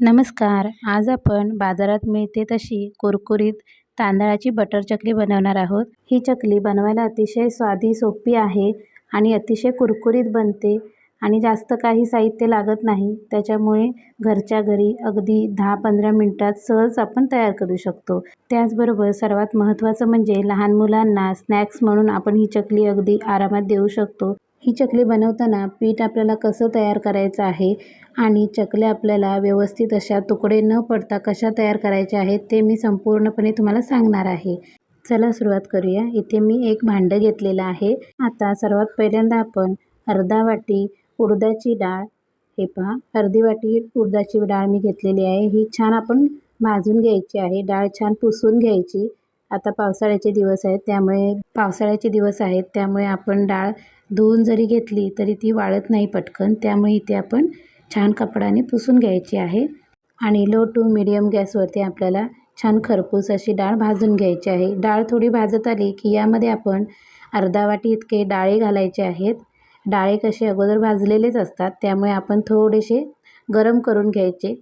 नमस्कार. आज आपण बाजारात मिळते तशी कुरकुरीत तांदळाची बटर चकली बनवणार आहोत. ही चकली बनवायला अतिशय स्वादी सोपी आहे आणि अतिशय कुरकुरीत बनते आणि जास्त काही साहित्य लागत नाही. त्याच्यामुळे घरच्या घरी अगदी दहा पंधरा मिनटात सहज आपण तयार करू शकतो. त्याचबरोबर सर्वात महत्त्वाचं म्हणजे लहान मुलांना स्नॅक्स म्हणून आपण ही चकली अगदी आरामात देऊ शकतो. ही चकली बनवताना पीठ आपल्याला कसं तयार करायचं आहे आणि चकल्या आपल्याला व्यवस्थित अशा तुकडे न पडता कशा तयार करायच्या आहेत ते मी संपूर्णपणे तुम्हाला सांगणार आहे. चला सुरुवात करूया. इथे मी एक भांडं घेतलेलं आहे. आता सर्वात पहिल्यांदा आपण अर्धा वाटी उडदाची डाळ हे पहा अर्धी वाटी उडदाची डाळ मी घेतलेली आहे. ही छान आपण भाजून घ्यायची आहे. डाळ छान पुसून घ्यायची. आता पावसाळ्याचे दिवस आहेत त्यामुळे पावसाळ्याचे दिवस आहेत त्यामुळे आपण डाळ धुवून जरी घेतली तरी ती वाळत नाही पटकन. त्यामुळे इथे आपण छान कपड्याने पुसून घ्यायची आहे. आणि लो टू मिडियम गॅसवरती आपल्याला छान खरपूस अशी डाळ भाजून घ्यायची आहे. डाळ थोडी भाजत आली की यामध्ये आपण अर्धा वाटी इतके डाळे घालायचे आहेत. डाळे कसे अगोदर भाजलेलेच असतात. त्यामुळे आपण थोडेसे गरम करून घ्यायचे.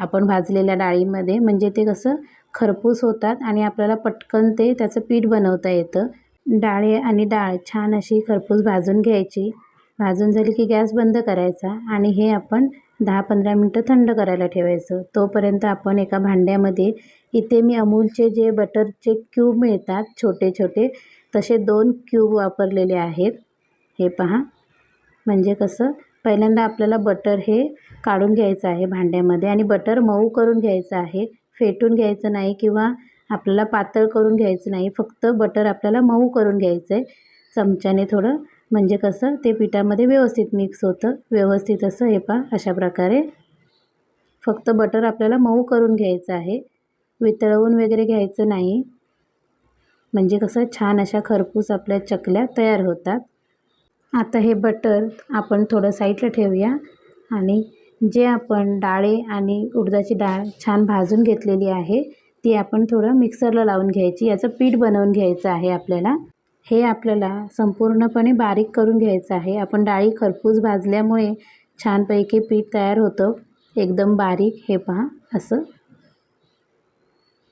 आपण भाजलेल्या डाळीमध्ये. म्हणजे ते कसं खरपूस होतात आणि आपल्याला पटकन ते त्याचं पीठ बनवता येतं. डाळे आणि डाळ छान अशी खरपूस भाजून घ्यायची. भाजून झाली की गॅस बंद करायचा आणि हे आपण दहा पंधरा मिनटं थंड करायला ठेवायचं. तोपर्यंत आपण एका भांड्यामध्ये इथे मी अमूलचे जे बटरचे क्यूब मिळतात छोटे छोटे तसे दोन क्यूब वापरलेले आहेत. हे पहा. म्हणजे कसं? पहिल्यांदा आपल्याला बटर हे काढून घ्यायचं आहे भांड्यामध्ये आणि बटर मऊ करून घ्यायचं आहे. फेटून घ्यायचं नाही किंवा आपल्याला पातळ करून घ्यायचं नाही. फक्त बटर आपल्याला मऊ करून घ्यायचं आहे चमच्याने थोडं म्हणजे कसं ते पिठामध्ये व्यवस्थित मिक्स होतं. व्यवस्थित असं हे पहा अशा प्रकारे. फक्त बटर आपल्याला मऊ करून घ्यायचं आहे. वितळवून वगैरे घ्यायचं नाही. म्हणजे कसं छान अशा खरपूस आपल्या चकल्या तयार होतात. आता हे बटर आपण थोडं साईडला ठेवूया. आणि जे आपण डाळे आणि उडदाची डाळ छान भाजून घेतलेली आहे ती आपण थोडं मिक्सरला लावून घ्यायची. याचं पीठ बनवून घ्यायचं आहे आपल्याला. हे आपल्याला संपूर्णपणे बारीक करून घ्यायचं आहे. आपण डाळी खरपूस भाजल्यामुळे छानपैकी पीठ तयार होतं. एकदम बारीक हे पहा असं.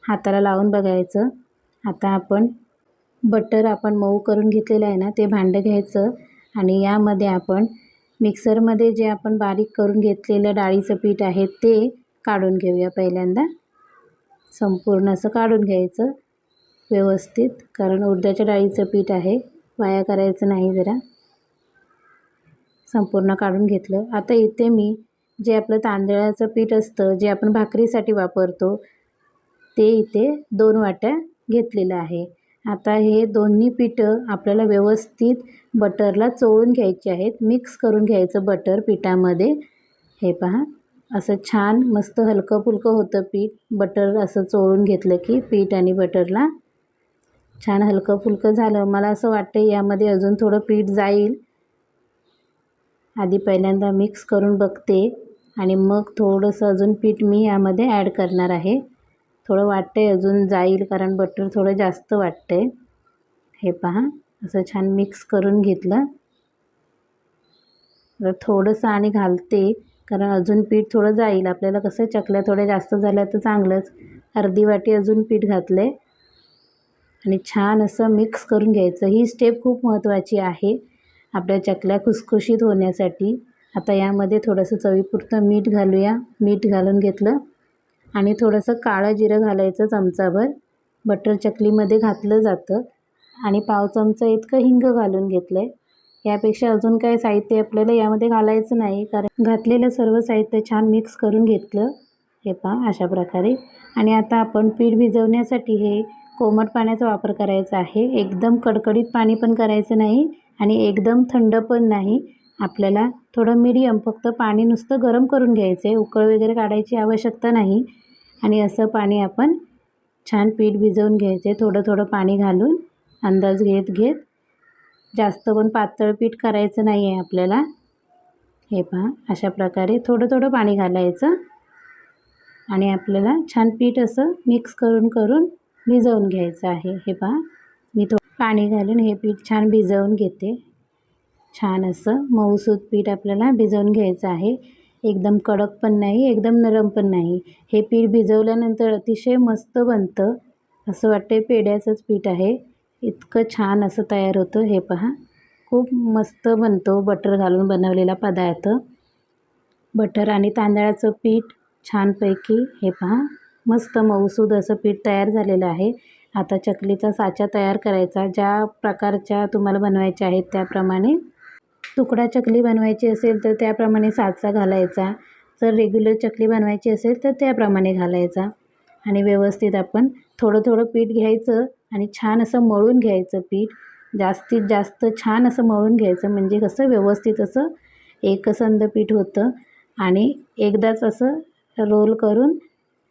हाताला लावून बघायचं. आता आपण बटर आपण मऊ करून घेतलेलं आहे ना ते भांडं घ्यायचं आणि यामध्ये आपण मिक्सरमध्ये जे आपण बारीक करून घेतलेलं डाळीचं पीठ आहे ते काढून घेऊया पहिल्यांदा. संपूर्ण असं काढून घ्यायचं व्यवस्थित कारण उडद्याच्या डाळीचं पीठ आहे. वाया करायचं नाही जरा. संपूर्ण काढून घेतलं. आता इथे मी जे आपलं तांदळाचं पीठ असतं जे आपण भाकरीसाठी वापरतो ते इथे दोन वाट्या घेतलेलं आहे. आता हे दोन्ही पिठं आपल्याला व्यवस्थित बटरला चोळून घ्यायचे आहेत. मिक्स करून घ्यायचं बटर पिठामध्ये. हे पहा. असं छान मस्त हलकं फुलकं होतं पीठ. बटर असं चोळून घेतलं की पीठ आणि बटरला छान हलकं फुलकं झालं. मला असं वाटतं यामध्ये अजून थोडं पीठ जाईल. आधी पहिल्यांदा मिक्स करून बघते आणि मग थोडंसं अजून पीठ मी यामध्ये ॲड करणार आहे. थोडं वाटतं आहे अजून जाईल कारण बटर थोडं जास्त वाटतं आहे हे पहा असं छान मिक्स करून घेतलं. तर थोडंसं आणि घालते कारण अजून पीठ थोडं जाईल. आपल्याला कसं चकल्या थोड्या जास्त झाल्या तर चांगलंच. अर्धी वाटी अजून पीठ घातलं आहे आणि छान असं मिक्स करून घ्यायचं. ही स्टेप खूप महत्त्वाची आहे आपल्या चकल्या खुसखुशीत होण्यासाठी. आता यामध्ये थोडंसं चवीपुरतं मीठ घालूया. मीठ घालून घेतलं. आणि थोडंसं काळं जिरं घालायचं चमचाभर. बटर चकलीमध्ये घातलं जातं. आणि पाव चमचा इतकं हिंग घालून घेतलं आहे यापेक्षा अजून काही साहित्य आपल्याला यामध्ये घालायचं नाही. कारण घातलेलं सर्व साहित्य छान मिक्स करून घेतलं. हे पहा अशा प्रकारे. आणि आता आपण पीठ भिजवण्यासाठी हे कोमट पाण्याचा वापर करायचा आहे. एकदम कडकडीत पाणी पण करायचं नाही आणि एकदम थंड पण नाही. आपल्याला थोडं मिडियम फक्त पाणी नुसतं गरम करून घ्यायचं आहे उकळ वगैरे काढायची आवश्यकता नाही. आणि असं पाणी आपण छान पीठ भिजवून घ्यायचे थोडं थोडं पाणी घालून अंदाज घेत घेत जास्त पण पातळ पीठ करायचं नाही आहे आपल्याला. हे पहा अशा प्रकारे थोडं थोडं पाणी घालायचं. आणि आपल्याला छान पीठ असं मिक्स करून करून भिजवून घ्यायचं आहे. हे पहा मी थोडं पाणी घालून हे पीठ छान भिजवून घेते. छान असं मऊसूत पीठ आपल्याला भिजवून घ्यायचं आहे. एकदम कडक पण नाही एकदम नरम पण नाही. हे पीठ भिजवल्यानंतर अतिशय मस्त बनतं. असं वाटतं पेढ्याचंच पीठ आहे. इतकं छान असं तयार होतं हे पहा. खूप मस्त बनतो बटर घालून बनवलेला पदार्थ. बटर आणि तांदळाचं पीठ छानपैकी हे पहा. मस्त मऊसूद असं पीठ तयार झालेलं आहे. आता चकलीचा साचा तयार करायचा. ज्या प्रकारच्या तुम्हाला बनवायच्या आहेत त्याप्रमाणे. तुकडा चकली बनवायची असेल तर त्याप्रमाणे साचा घालायचा. जर रेग्युलर चकली बनवायची असेल तर त्याप्रमाणे घालायचा. आणि व्यवस्थित आपण थोडं थोडं पीठ घ्यायचं. आणि छान असं मळून घ्यायचं पीठ. जास्तीत जास्त छान असं मळून घ्यायचं म्हणजे कसं व्यवस्थित असं एकसंध पीठ होतं. आणि एकदाच असं रोल करून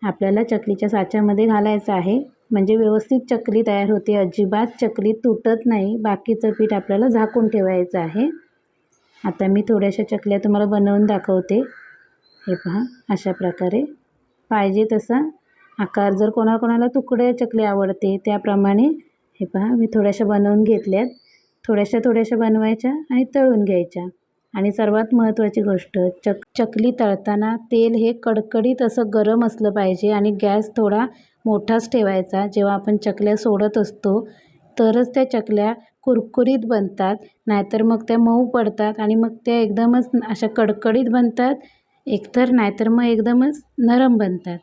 आपल्याला चकलीच्या साच्यामध्ये घालायचं आहे. म्हणजे व्यवस्थित चकली तयार होते. अजिबात चकली तुटत नाही. बाकीचं पीठ आपल्याला झाकून ठेवायचं आहे. आता मी थोड्याशा चकल्या तुम्हाला बनवून दाखवते. हे पहा अशा प्रकारे. पाहिजे तसा आकार जर कोणाकोणाला तुकड्या चकली आवडते त्याप्रमाणे हे पहा मी थोड्याशा बनवून घेतल्यात. थोड्याशा थोड्याशा बनवायच्या आणि तळून घ्यायच्या. आणि सर्वात महत्त्वाची गोष्ट चक चकली तळताना तेल हे कडकडीत असं गरम असलं पाहिजे आणि गॅस थोडा मोठाच ठेवायचा. जेव्हा आपण चकल्या सोडत असतो तरच त्या चकल्या कुरकुरीत बनतात. नाहीतर मग त्या मऊ पडतात आणि मग त्या एकदमच अशा कडकडीत बनतात. एकतर नाहीतर मग एकदमच नरम बनतात.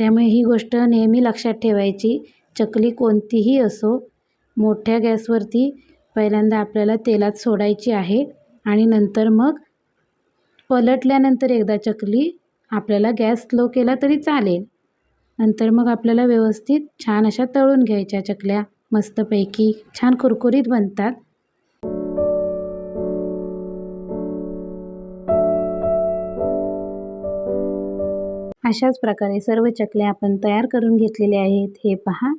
त्यामुळे ही गोष्ट नेहमी लक्षात ठेवायची. चकली कोणतीही असो मोठ्या गॅसवरती पहिल्यांदा आपल्याला तेलात सोडायची आहे आणि नंतर मग पलटल्यानंतर एकदा चकली आपल्याला गॅस स्लो केला तरी चालेल. नंतर मग आपल्याला व्यवस्थित छान अशा तळून घ्यायच्या चकल्या. मस्तपैकी छान कुरकुरीत बनतात. अशाच प्रकारे सर्व चकल्या आपण तयार करून घेतलेल्या आहेत. हे पहा.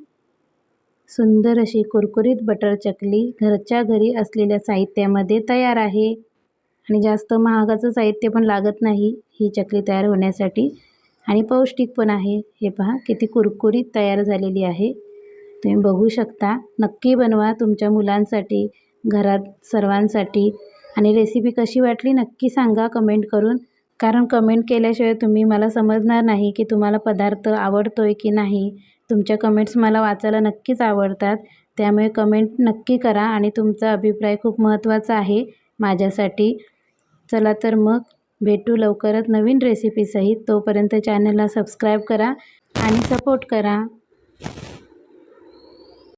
सुंदर अशी कुरकुरीत बटर चकली घरच्या घरी असलेल्या साहित्यामध्ये तयार आहे. आणि जास्त महागाचं साहित्य पण लागत नाही. ही चकली तयार होण्यासाठी आणि पौष्टिक पण आहे. हे पहा किती कुरकुरीत तयार झालेली आहे. तुम्ही बघू शकता. नक्की बनवा तुमच्या मुलांसाठी घरात सर्वांसाठी. आणि रेसिपी कशी वाटली नक्की सांगा कमेंट करून. कारण कमेंट केल्याशिवाय तुम्ही मला समजणार नाही की तुम्हाला पदार्थ आवडतो आहे की नाही. तुमच्या कमेंट्स मला वाचायला नक्कीच आवडतात. त्यामुळे कमेंट नक्की करा आणि तुमचा अभिप्राय खूप महत्त्वाचा आहे माझ्यासाठी. चला तर मग भेटू लवकरच नवीन रेसिपीसहित तोपर्यंत चॅनलला सबस्क्राईब करा आणि सपोर्ट करा.